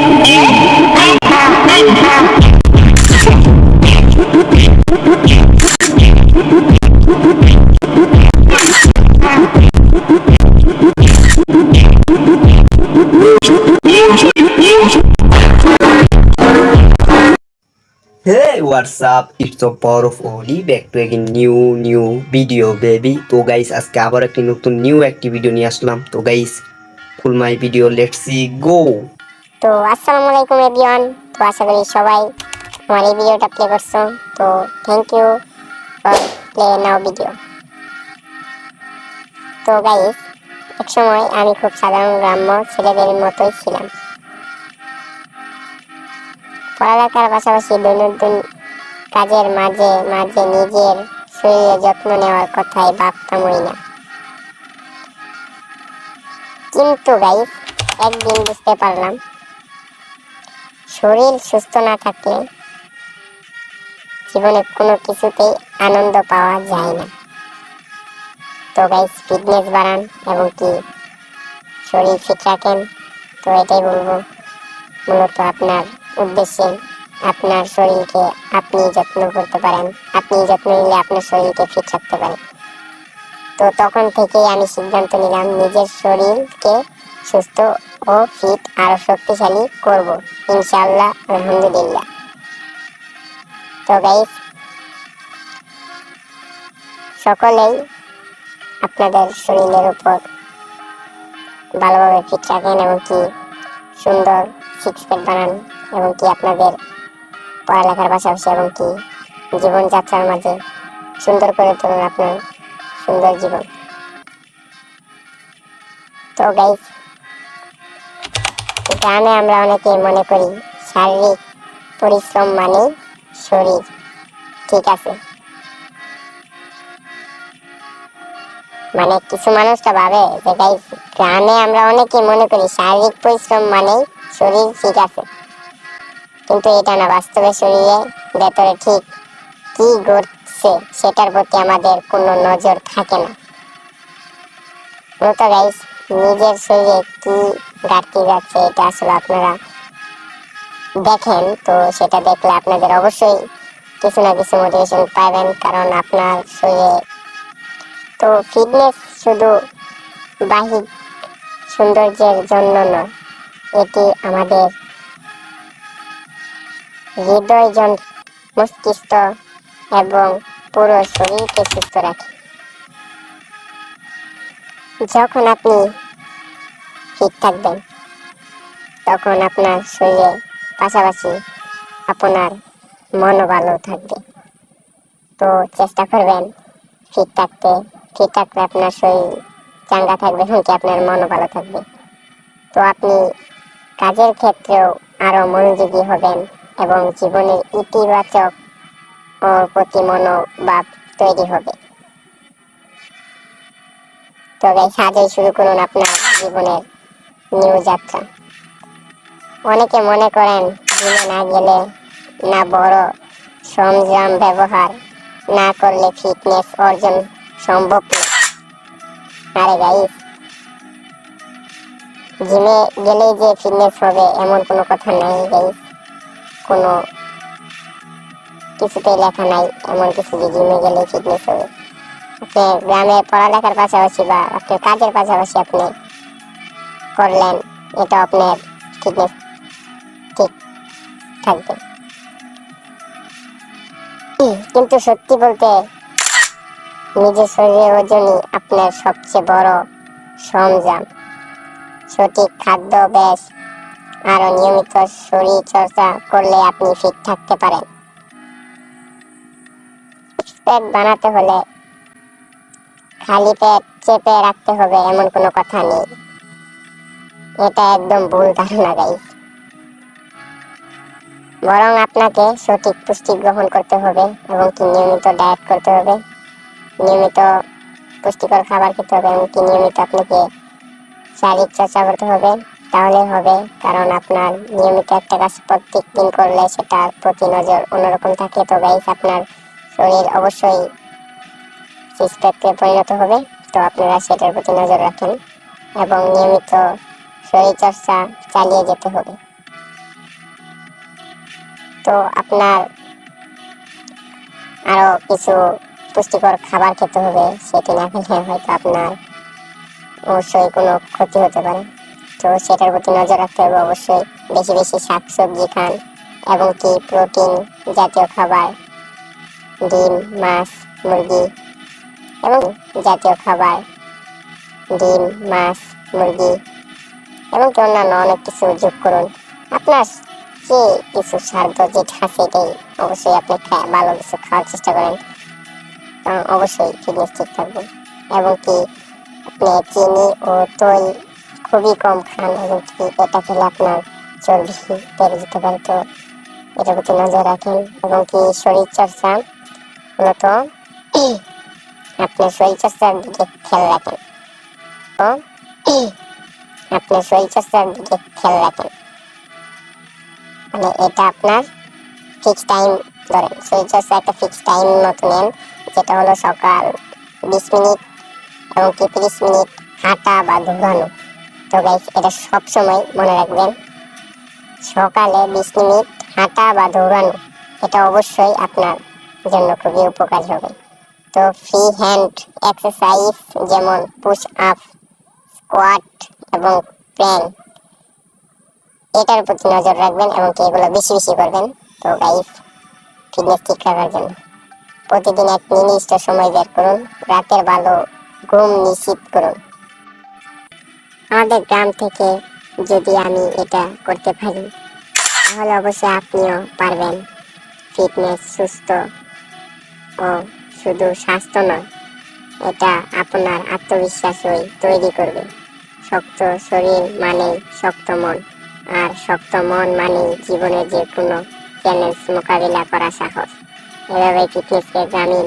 Hey, what's up? It's the power of Oli back to again new new video baby. তো guys আজকে আবার একটি নতুন new একটি ভিডিও নিয়ে আসলাম তো guys full my video let's see go তো আসসালামু আলাইকুম এভরিওয়ান। তো আশা করি সবাই আমার এই ভিডিওটা প্লে করছ। তো thank you for play now video তো গাইস এক সময় আমি খুব সাধারণ গ্রাম্য ছেলেদের মতোই ছিলাম। পড়ালেখার পাশাপাশি দৈনন্দিন কাজের মাঝে মাঝে নিজের শরীরে যত্ন নেওয়ার কথাই ভাবতামই না। কিন্তু গাইস একদিন বুঝতে পারলাম শরীর সুস্থ না থাকলে জীবনে কোনো কিছুতেই আনন্দ পাওয়া যায় না। তো গাইস ফিটনেস বাড়ান এবং কি? শরীর ফিট রাখেন। তো এটাই বলব। মূলত আপনার উদ্দেশ্যে আপনার শরীরকে আপনি যত্ন করতে পারেন। আপনি যত্ন নিলে আপনার শরীরকে ফিট রাখতে পারেন তো তখন থেকেই আমি সিদ্ধান্ত নিলাম, নিজের শরীরকে সুস্থ ও ফিট আরও শক্তিশালী করব, ইনশাআল্লাহ, আলহামদুলিল্লাহ। তো গাইস সকলেই আপনাদের শরীরের উপর ভালোভাবে ফিট রাখেন এবং কি সুন্দর সিক্স প্যাক বানান এবং কি আপনাদের পড়ালেখার পাশাপাশি এবং কি জীবনযাত্রার মাঝে সুন্দর করে তুলুন আপনার সুন্দর জীবন। তো গাইস গ্রামে আমরা অনেকে মনে করি শারীরিক পরিশ্রম মানে শরীর। ঠিক আছে? মানে কিছু মানুষটা ভাবে যে গাইস গ্রামে আমরা অনেকে মনে করি শারীরিক পরিশ্রম মানে শরীর, ঠিক আছে? কিন্তু এটা না, বাস্তবে শরীরে ভেতরে ঠিক কি ঘটছে সেটার প্রতি আমাদের কোনো নজর থাকে না। মূলত গাইস নিজের শরীরে কি ঘাটতি যাচ্ছে, এটা আসলে আপনারা দেখেন। তো সেটা দেখলে আপনাদের অবশ্যই কিছু না কিছু মোটিভেশন পাবেন কারণ আপনার শরীরে তো ফিটনেস শুধু বাহিক সৌন্দর্যের জন্য নয়, এটি আমাদের হৃদয় জন মস্তিষ্ক এবং পুরো শরীরকে সুস্থ রাখে। যখন আপনি ফিট থাকবেন, তখন আপনার শরীরে পাশাপাশি আপনার মনও ভালো থাকবে। তো চেষ্টা করবেন ফিট থাকতে। ফিট থাকলে আপনার শরীর চাঙ্গা থাকবে, এমনকি আপনার মনও ভালো থাকবে। তো আপনি কাজের ক্ষেত্রেও আরও মনোযোগী হবেন এবং জীবনের ইতিবাচক প্রতি মনোভাব তৈরি হবে। তো গাইস আজই শুরু করুন আপনার জীবনের নিউ যাত্রা। অনেকে মনে করেন জিমে না গেলে না বড় সরঞ্জাম ব্যবহার না করলে ফিটনেস অর্জন সম্ভব না। আরে গাইস জিমে গেলেই যে ফিটনেস হবে এমন কোনো কথা নাই গাইস কোনো কিছুতেই লেখা নাই, এমন কিছু যে জিমে গেলেই ফিটনেস হবে। আপনি গ্রামে পড়ালেখার পাশাপাশি বা আপনার কাজের পাশাপাশি আপনি করলেন, এটা আপনার ফিটনেস ঠিক থাকবে। কিন্তু সত্যি বলতে নিজের শরীরের ওজনই আপনার সবচেয়ে বড় সরঞ্জাম। সঠিক খাদ্য, ব্যাস আরও নিয়মিত শরীর চর্চা করলে আপনি ফিট থাকতে পারেন। বানাতে হলে খালি পেট চেপে রাখতে হবে, এমন কোনো কথা নেই। এটা একদম ভুল ধারণা গাইস বরং আপনাকে সঠিক পুষ্টি গ্রহণ করতে হবে এবং কি নিয়মিত ডায়েট করতে হবে, নিয়মিত পুষ্টিকর খাবার খেতে হবে, এবং কি নিয়মিত আপনাকে শারীরিক চর্চা করতে হবে, তাহলে হবে, কারণ আপনার নিয়মিত একটা কাজ প্রত্যেক দিন করলে সেটার প্রতি নজর অন্যরকম থাকে। তো গাইস আপনার শরীর অবশ্যই সিস্টেমে পরিণত হবে, তো আপনারা সেটার প্রতি নজর রাখেন এবং নিয়মিত শরীরচর্চা চালিয়ে যেতে হবে। তো আপনার আরও কিছু পুষ্টিকর খাবার খেতে হবে, সেটি না খেলে হয়তো আপনার অবশ্যই কোনো ক্ষতি হতে পারে। তো সেটার প্রতি নজর রাখতে হবে অবশ্যই বেশি বেশি শাকসবজি খান এবং কি প্রোটিন জাতীয় খাবার, ডিম, মাছ, মুরগি এবং জাতীয় খাবার, ডিম, মাছ, মুরগি এবং অন্যান্য অনেক কিছু যোগ করুন। আপনার যে কিছু সাধ্য যেটা আছে এটাই অবশ্যই আপনি ভালো কিছু খাওয়ার চেষ্টা করেন। কারণ অবশ্যই ফিটনেস ঠিক থাকবে এবং কি আপনি চিনি ও তৈল খুবই কম খান এবং কি এটা খেলে আপনার চর্বি বেড়ে যেতে পারে। তো এটার প্রতি নজর রাখেন এবং কি শরীর চর্চা মূলত আপনার শরীর চর্চার দিকে, খেয়াল রাখেন। তো আপনার শরীর চর্চার দিকে, খেয়াল রাখেন। মানে এটা আপনার ফিক্স টাইম ধরেন শরীর একটা ফিক্স টাইম মতো নেন, যেটা হলো সকাল বিশ মিনিট এবং কি তিরিশ মিনিট হাঁটা বা দৌড়ানো। তো গাইস এটা সবসময় মনে রাখবেন, সকালে বিশ মিনিট হাঁটা বা দৌড়ানো, এটা অবশ্যই আপনার জন্য খুবই উপকারী হবে। তো ফ্রি হ্যান্ড এক্সারসাইজ যেমন পুশ আপ স্কোয়াট এবং প্ল্যান এটার প্রতি নজর রাখবেন এবং কি এগুলো বেশি বেশি করবেন। তো গাইস ফিটনেস ঠিক রাখার জন্য। প্রতিদিন এক নির্দিষ্ট সময় বের করুন, রাতের ভালো ঘুম নিশ্চিত করুন। আমাদের গ্রাম থেকে যদি আমি এটা করতে পারি, তাহলে অবশ্যই আপনিও পারবেন। ফিটনেস সুস্থ ও শুধু স্বাস্থ্য নয়, এটা আপনার আত্মবিশ্বাসই তৈরি করবে। শক্ত শরীর মানে শক্ত মন, আর শক্ত মন মানে জীবনের যে কোনো চ্যালেঞ্জ মোকাবিলা করা সাহস। এভাবে ফিটনেসকে গ্রামীণ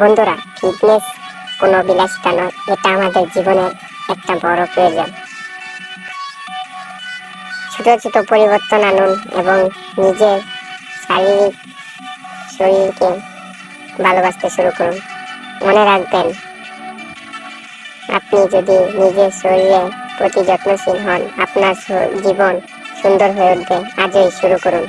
বন্ধুরা ফিটনেস কোনো বিলাসিতা নয়, এটা আমাদের জীবনের একটা বড় প্রয়োজন। ছোট ছোট পরিবর্তন আনুন এবং নিজের শারীরিক শরীরকে ভালোবাসতে শুরু করুন। মনে রাখবেন, আপনি যদি নিজের শরীরের প্রতি যত্নশীল হন, আপনার জীবন সুন্দর হয়ে উঠবে। আজই শুরু করুন।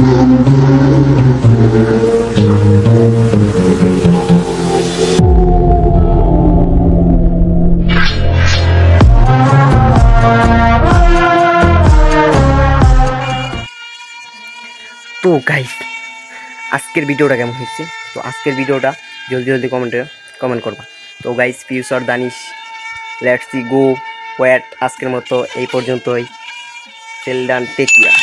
তো গাইস আজকের ভিডিওটা কেমন হয়েছে? তো আজকের ভিডিওটা জলদি জলদি কমেন্টে কমেন্ট করবা। তো guys future Danish let's see go wait আজকের মতো এই পর্যন্তই। টেল ডান টেক কেয়ার